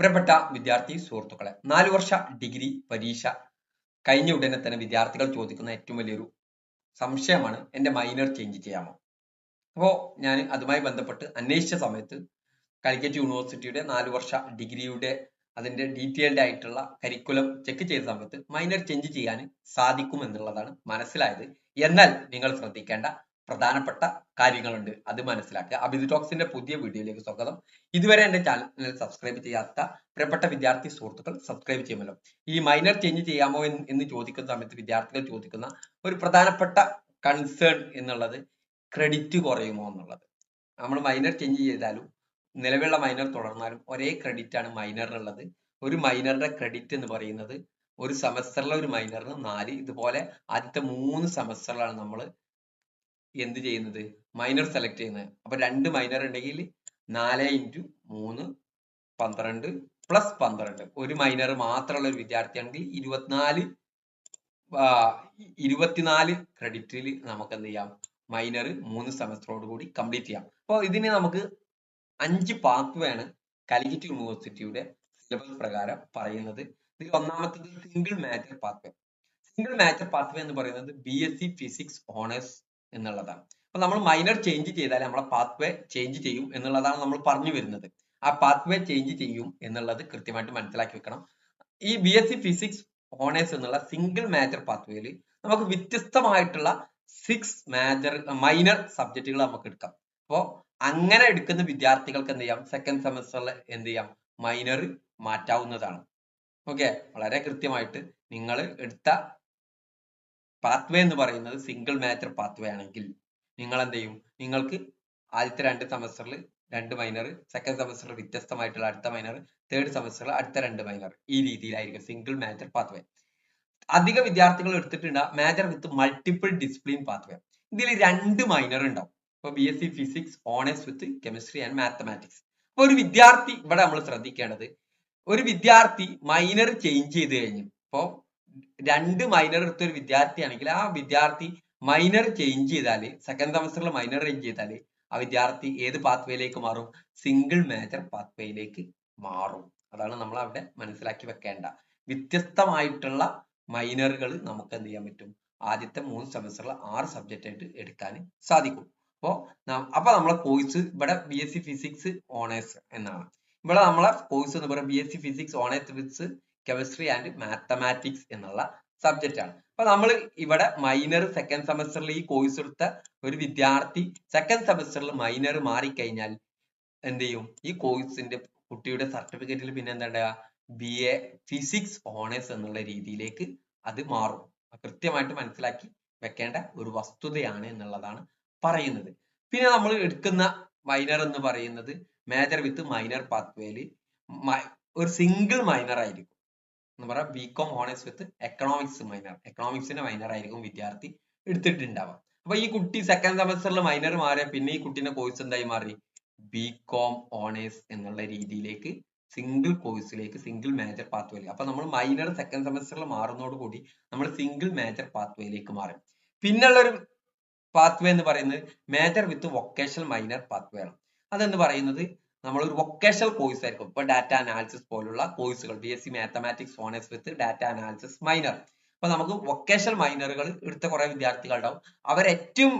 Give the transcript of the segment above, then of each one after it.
പ്രിയപ്പെട്ട വിദ്യാർത്ഥി സുഹൃത്തുക്കളെ നാലു വർഷ ഡിഗ്രി പരീക്ഷ കഴിഞ്ഞ ഉടനെ തന്നെ വിദ്യാർത്ഥികൾ ചോദിക്കുന്ന ഏറ്റവും വലിയൊരു സംശയമാണ് എന്റെ മൈനർ ചേഞ്ച് ചെയ്യാമോ? അപ്പോൾ ഞാൻ അതുമായി ബന്ധപ്പെട്ട് അന്വേഷിച്ച സമയത്ത് കാലിക്കറ്റ് യൂണിവേഴ്സിറ്റിയുടെ നാലു വർഷ ഡിഗ്രിയുടെ അതിന്റെ ഡീറ്റെയിൽഡ് ആയിട്ടുള്ള കരിക്കുലം ചെക്ക് ചെയ്ത സമയത്ത് മൈനർ ചേഞ്ച് ചെയ്യാൻ സാധിക്കും എന്നുള്ളതാണ് മനസ്സിലായത്. എന്നാൽ നിങ്ങൾ ശ്രദ്ധിക്കേണ്ട പ്രധാനപ്പെട്ട കാര്യങ്ങളുണ്ട്. അത് മനസ്സിലാക്കുക. അബിദ് ടോക്സിന്റെ പുതിയ വീഡിയോയിലേക്ക് സ്വാഗതം. ഇതുവരെ എന്റെ ചാനൽ സബ്സ്ക്രൈബ് ചെയ്യാത്ത പ്രിയപ്പെട്ട വിദ്യാർത്ഥി സുഹൃത്തുക്കൾ സബ്സ്ക്രൈബ് ചെയ്യുമല്ലോ. ഈ മൈനർ ചേഞ്ച് ചെയ്യാമോ എന്ന് ചോദിക്കുന്ന സമയത്ത് വിദ്യാർത്ഥികൾ ചോദിക്കുന്ന ഒരു പ്രധാനപ്പെട്ട കൺസേൺ എന്നുള്ളത് ക്രെഡിറ്റ് കുറയുമോ എന്നുള്ളത്. നമ്മൾ മൈനർ ചേഞ്ച് ചെയ്താലും നിലവിലുള്ള മൈനർ തുടർന്നാലും ഒരേ ക്രെഡിറ്റ് ആണ് മൈനറിനുള്ളത് ഒരു മൈനറിന്റെ ക്രെഡിറ്റ് എന്ന് പറയുന്നത് ഒരു സെമസ്റ്ററിലെ ഒരു മൈനറിന് നാല് ഇതുപോലെ ആദ്യത്തെ മൂന്ന് സെമസ്റ്ററിലാണ് നമ്മൾ എന്ത് ചെയ്യുന്നത്? മൈനർ സെലക്ട് ചെയ്യുന്നത്. അപ്പൊ രണ്ട് മൈനർ ഉണ്ടെങ്കിൽ നാല് ഇന്റു മൂന്ന് പന്ത്രണ്ട് പ്ലസ് പന്ത്രണ്ട്. ഒരു മൈനർ മാത്രമുള്ള ഒരു വിദ്യാർത്ഥിയാണെങ്കിൽ ഇരുപത്തിനാല് ഇരുപത്തിനാല് ക്രെഡിറ്റിൽ നമുക്ക് എന്ത് ചെയ്യാം? മൈനർ മൂന്ന് സെമസ്റ്ററോട് കൂടി കംപ്ലീറ്റ് ചെയ്യാം. അപ്പോൾ ഇതിന് നമുക്ക് അഞ്ച് പാത്ത് വേണം കാലിക്കറ്റ് യൂണിവേഴ്സിറ്റിയുടെ സിലബസ് പ്രകാരം പറയുന്നത്. ഇതിൽ ഒന്നാമത്തത് single major way single major way എന്ന് പറയുന്നത് B S C physics honours എന്നുള്ളതാണ്. അപ്പൊ നമ്മൾ മൈനർ ചേഞ്ച് ചെയ്താൽ നമ്മളെ പാത്വേ ചേഞ്ച് ചെയ്യും എന്നുള്ളതാണ് നമ്മൾ പറഞ്ഞു വരുന്നത്. ആ പാത്വേ ചേഞ്ച് ചെയ്യും എന്നുള്ളത് കൃത്യമായിട്ട് മനസ്സിലാക്കി വെക്കണം. ഈ B S C physics honours എന്നുള്ള സിംഗിൾ മേജർ പാത്ത് വേയിൽ നമുക്ക് വ്യത്യസ്തമായിട്ടുള്ള സിക്സ് മാജർ മൈനർ സബ്ജക്റ്റുകൾ നമുക്ക് എടുക്കാം. അപ്പോ അങ്ങനെ എടുക്കുന്ന വിദ്യാർത്ഥികൾക്ക് എന്ത് ചെയ്യാം? സെക്കൻഡ് സെമസ്റ്ററിൽ എന്ത് ചെയ്യാം? മൈനർ മാറ്റാവുന്നതാണ്. ഓക്കെ വളരെ കൃത്യമായിട്ട് നിങ്ങൾ എടുത്ത പാത്വേ എന്ന് പറയുന്നത് സിംഗിൾ മാറ്റർ പാത്വേ ആണെങ്കിൽ നിങ്ങൾ എന്ത് ചെയ്യും നിങ്ങൾക്ക് ആദ്യത്തെ രണ്ട് സെമസ്റ്ററിൽ രണ്ട് മൈനർ സെക്കൻഡ് സെമസ്റ്ററിൽ വ്യത്യസ്തമായിട്ടുള്ള അടുത്ത മൈനർ തേർഡ് സെമസ്റ്ററിൽ അടുത്ത രണ്ട് മൈനർ ഈ രീതിയിലായിരിക്കും സിംഗിൾ മാറ്റർ പാത്വേ അധിക വിദ്യാർത്ഥികൾ എടുത്തിട്ടുണ്ട് major with multiple discipline pathway ഇതിൽ രണ്ട് മൈനർ ഉണ്ടാവും. ഇപ്പൊ B S C physics honours with chemistry and mathematics അപ്പൊ ഒരു വിദ്യാർത്ഥി ഇവിടെ നമ്മൾ ശ്രദ്ധിക്കേണ്ടത് ഒരു വിദ്യാർത്ഥി മൈനർ ചേഞ്ച് ചെയ്ത് കഴിഞ്ഞു ഇപ്പോ രണ്ട് മൈനർ എടുത്ത ഒരു വിദ്യാർത്ഥിയാണെങ്കിൽ ആ വിദ്യാർത്ഥി മൈനർ ചേഞ്ച് ചെയ്താൽ സെക്കൻഡ് സെമസ്റ്ററിൽ മൈനർ ചേഞ്ച് ചെയ്താൽ ആ വിദ്യാർത്ഥി ഏത് പാത്വേയിലേക്ക് മാറും? സിംഗിൾ മേജർ പാത്വേയിലേക്ക് മാറും. അതാണ് നമ്മൾ അവിടെ മനസ്സിലാക്കി വെക്കേണ്ട. വ്യത്യസ്തമായിട്ടുള്ള മൈനറുകൾ നമുക്ക് എന്ത് ചെയ്യാൻ പറ്റും? ആദ്യത്തെ മൂന്ന് സെമസ്റ്ററിൽ ആറ് സബ്ജക്റ്റ് ആയിട്ട് എടുക്കാൻ സാധിക്കും. അപ്പോ അപ്പൊ നമ്മളെ കോഴ്സ് ഇവിടെ B S C physics honours എന്നാണ്. ഇവിടെ നമ്മളെ കോഴ്സ് എന്ന് പറയുന്നത് B S C physics honours with chemistry and mathematics എന്നുള്ള സബ്ജക്റ്റ് ആണ്. അപ്പൊ നമ്മൾ ഇവിടെ മൈനർ സെക്കൻഡ് സെമസ്റ്ററിൽ ഈ കോഴ്സ് എടുത്ത ഒരു വിദ്യാർത്ഥി സെക്കൻഡ് സെമസ്റ്ററിൽ മൈനർ മാറിക്കഴിഞ്ഞാൽ എന്ത് ചെയ്യും? ഈ കോഴ്സിന്റെ കുട്ടിയുടെ സർട്ടിഫിക്കറ്റിൽ പിന്നെ എന്താ ബി എ ഫിസിക്സ് ഓണേഴ്സ് എന്നുള്ള രീതിയിലേക്ക് അത് മാറും. കൃത്യമായിട്ട് മനസ്സിലാക്കി വെക്കേണ്ട ഒരു വസ്തുതയാണ് എന്നുള്ളതാണ് പറയുന്നത്. പിന്നെ നമ്മൾ എടുക്കുന്ന മൈനർ എന്ന് പറയുന്നത് മേജർ വിത്ത് മൈനർ പാത്വേയിൽ ഒരു സിംഗിൾ മൈനർ ആയിരിക്കും. എന്ന് പറയാം. B com honours with economics minor എക്കണോമിക്സിന്റെ minor ആയിരിക്കും വിദ്യാർത്ഥി എടുത്തിട്ടുണ്ടാവുക. അപ്പൊ ഈ കുട്ടി സെക്കൻഡ് സെമസ്റ്ററിൽ മൈനർ മാറിയ പിന്നെ ഈ കുട്ടീന്റെ കോഴ്സ് എന്തായി മാറി? ബി കോം ഓണേഴ്സ് എന്നുള്ള രീതിയിലേക്ക് സിംഗിൾ കോഴ്സിലേക്ക് സിംഗിൾ മേജർ പാത്വേയിൽ അപ്പൊ നമ്മൾ മൈനർ സെക്കൻഡ് സെമസ്റ്ററിൽ മാറുന്നതോട് കൂടി നമ്മൾ സിംഗിൾ മേജർ പാത്വേയിലേക്ക് മാറും. പിന്നുള്ള ഒരു പാത്വേ എന്ന് പറയുന്നത് major with vocational minor pathway ആണ്. അതെന്ന് പറയുന്നത്? നമ്മൾ ഒരു വൊക്കേഷണൽ കോഴ്സ് ആയിരിക്കും. ഇപ്പൊ ഡാറ്റ അനാലിസിസ് പോലുള്ള കോഴ്സുകൾ B S C mathematics honours with data analysis minor അപ്പൊ നമുക്ക് വൊക്കേഷണൽ മൈനറുകൾ എടുത്ത കുറെ വിദ്യാർത്ഥികൾ ഉണ്ടാവും. അവർ ഏറ്റവും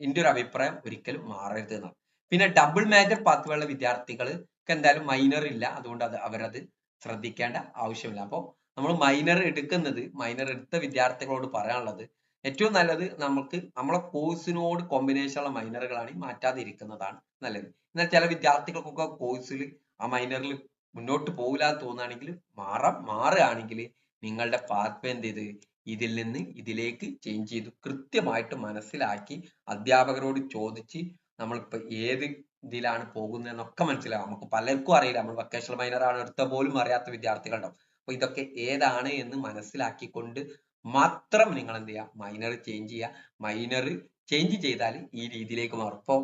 എന്റെ ഒരു അഭിപ്രായം ഒരിക്കലും മാറരുത് എന്നാണ്. പിന്നെ ഡബിൾ മേജർ പാത്ത് ഉള്ള വിദ്യാർത്ഥികൾക്ക് എന്തായാലും മൈനർ ഇല്ല. അതുകൊണ്ട് അത് അവരത് ശ്രദ്ധിക്കേണ്ട ആവശ്യമില്ല. അപ്പോൾ നമ്മൾ മൈനർ എടുക്കുന്നത് മൈനർ എടുത്ത വിദ്യാർത്ഥികളോട് പറയാനുള്ളത് ഏറ്റവും നല്ലത് നമുക്ക് നമ്മളെ കോഴ്സിനോട് കോമ്പിനേഷൻ ഉള്ള മൈനറുകളാണ് മാറ്റാതിരിക്കുന്നതാണ് നല്ലത്. എന്നാൽ ചില വിദ്യാർത്ഥികൾക്കൊക്കെ കോഴ്സിൽ ആ മൈനറിൽ മുന്നോട്ട് പോകില്ല എന്ന് തോന്നുകയാണെങ്കിൽ മാറാം മാറുകയാണെങ്കിൽ നിങ്ങളുടെ പാത്വേ എന്ത് ചെയ്ത് ഇതിൽ നിന്ന് ഇതിലേക്ക് ചേഞ്ച് ചെയ്തു കൃത്യമായിട്ട് മനസ്സിലാക്കി അധ്യാപകരോട് ചോദിച്ച് നമ്മളിപ്പോ ഏത് ഇതിലാണ് പോകുന്നതെന്നൊക്കെ മനസ്സിലാവും. നമുക്ക് പലർക്കും അറിയില്ല. നമ്മൾ വൊക്കേഷണൽ മൈനർ എടുത്ത പോലും അറിയാത്ത വിദ്യാർത്ഥികളുണ്ടാവും. അപ്പൊ ഇതൊക്കെ ഏതാണ് എന്ന് മനസ്സിലാക്കിക്കൊണ്ട് മാത്രം നിങ്ങൾ എന്ത് ചെയ്യുക മൈനർ ചേഞ്ച് ചെയ്യുക മൈനർ ചേഞ്ച് ചെയ്താൽ ഈ രീതിയിലേക്ക് മാറും. ഇപ്പോൾ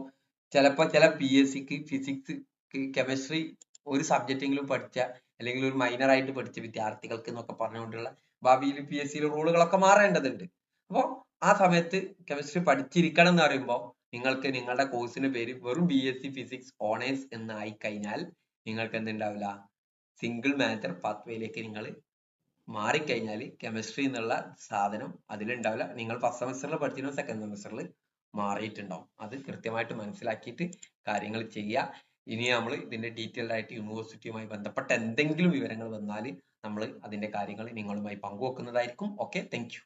ചിലപ്പോൾ ചില പി എസ് സിക്ക് ഫിസിക്സ് കെമിസ്ട്രി ഒരു സബ്ജക്റ്റ് എങ്കിലും പഠിച്ച അല്ലെങ്കിൽ ഒരു മൈനർ ആയിട്ട് പഠിച്ച വിദ്യാർത്ഥികൾക്ക് എന്നൊക്കെ പറഞ്ഞുകൊണ്ടുള്ള ഭാവിയിൽ പി എസ് സിയിലെ റൂളുകളൊക്കെ മാറേണ്ടതുണ്ട്. അപ്പോൾ ആ സമയത്ത് കെമിസ്ട്രി പഠിച്ചിരിക്കണം എന്ന് പറയുമ്പോൾ നിങ്ങൾക്ക് നിങ്ങളുടെ കോഴ്സിന്റെ പേര് വെറും B S C physics honours എന്നായി കഴിഞ്ഞാൽ നിങ്ങൾക്ക് എന്തുണ്ടാവില്ല? സിംഗിൾ മാറ്റർ പാത്വേയിലേക്ക് നിങ്ങൾ മാറിക്കഴിഞ്ഞാൽ കെമിസ്ട്രി എന്നുള്ള സാധനം അതിലുണ്ടാവില്ല. നിങ്ങൾ ഫസ്റ്റ് സെമസ്റ്ററിൽ പഠിച്ചിരുന്ന സെക്കൻഡ് സെമസ്റ്ററിൽ മാറിയിട്ടുണ്ടാവും. അത് കൃത്യമായിട്ട് മനസ്സിലാക്കിയിട്ട് കാര്യങ്ങൾ ചെയ്യുക ഇനി നമ്മൾ ഇതിന്റെ ഡീറ്റെയിൽഡ് ആയിട്ട് യൂണിവേഴ്സിറ്റിയുമായി ബന്ധപ്പെട്ട എന്തെങ്കിലും വിവരങ്ങൾ വന്നാൽ നമ്മൾ അതിന്റെ കാര്യങ്ങൾ നിങ്ങളുമായി പങ്കുവെക്കുന്നതായിരിക്കും. Okay thank